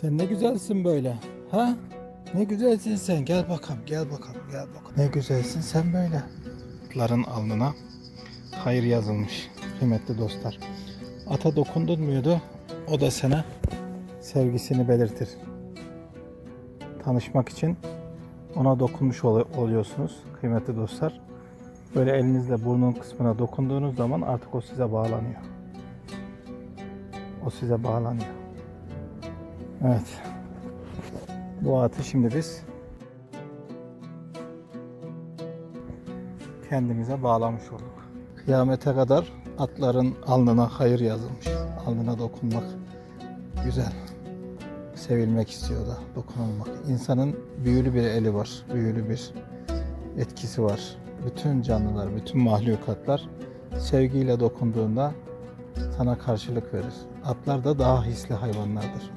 Sen ne güzelsin böyle. Ha? Ne güzelsin sen. Gel bakalım, gel bakalım, gel bakalım. Ne güzelsin sen böyle. Atların alnına hayır yazılmış kıymetli dostlar. Ata dokundurmuyordu. O da sana sevgisini belirtir. Tanışmak için ona dokunmuş ol- oluyorsunuz kıymetli dostlar. Böyle elinizle burnun kısmına dokunduğunuz zaman artık o size bağlanıyor. O size bağlanıyor. Evet. Bu atı şimdi biz kendimize bağlamış olduk. Kıyamete kadar atların alnına hayır yazılmış. Alnına dokunmak güzel. Sevilmek istiyor da dokunulmak. İnsanın büyülü bir eli var. Büyülü bir etkisi var. Bütün canlılar, bütün mahlukatlar sevgiyle dokunduğunda sana karşılık verir. Atlar da daha hisli hayvanlardır.